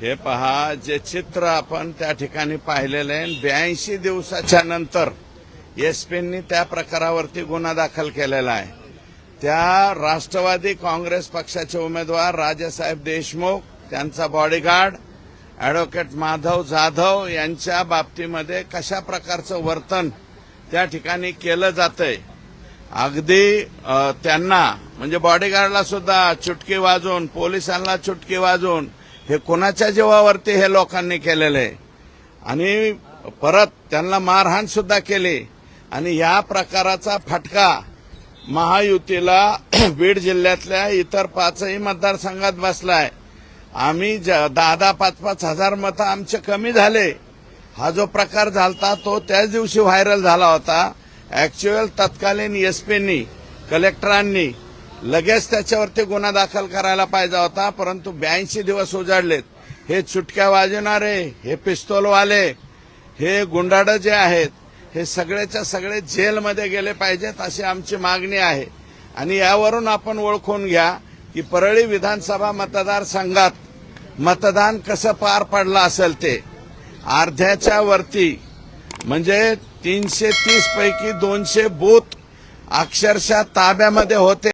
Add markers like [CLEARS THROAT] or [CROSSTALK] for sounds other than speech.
हे पहा जे चित्र आपण त्या ठिकाणी पाहिलेलं आहे ब्याऐंशी दिवसाच्या नंतर एसपींनी त्या प्रकारावरती गुन्हा दाखल केलेला आहे. त्या राष्ट्रवादी काँग्रेस पक्षाचे उमेदवार राजासाहेब देशमुख त्यांचा बॉडीगार्ड ॲडव्होकेट माधव जाधव यांच्या बाबतीमध्ये कशा प्रकारचं वर्तन त्या ठिकाणी केलं जातंय? अगदी त्यांना म्हणजे बॉडीगार्डला सुद्धा चुटकी वाजवून पोलिसांना चुटकी वाजून हे कोणाच्या जीवावरती हे लोकांनी केलेलं आहे आणि परत त्यांना मारहाण सुद्धा केली. आणि या प्रकाराचा फटका महायुतीला [CLEARS THROAT] बीड जिल्ह्यातल्या इतर पाचही मतदारसंघात बसलाय. आम्ही ज- दहा दहा पाच पाच हजार मतं आमचे कमी झाले. हा जो प्रकार झालता तो त्याच दिवशी व्हायरल झाला होता. ऍक्च्युअल तत्कालीन एसपींनी कलेक्टरांनी लगेच त्याच्यावरती गुन्हा दाखल करायला पाहिजे होता परंतु ब्याऐंशी दिवस उजाडलेत. हे चुटक्या वाजवणारे हे पिस्तोलवाले हे गुंडाड जे आहेत हे सगळेच्या सगळे जेलमध्ये गेले पाहिजेत अशी आमची मागणी आहे. आणि यावरून आपण ओळखून घ्या की परळी विधानसभा मतदारसंघात मतदान कसं पार पडलं असेल ते. अर्ध्याच्या वरती म्हणजे तीनशे तीस पैकी दोनशे बूथ अक्षरशः ताब्यामध्ये होते.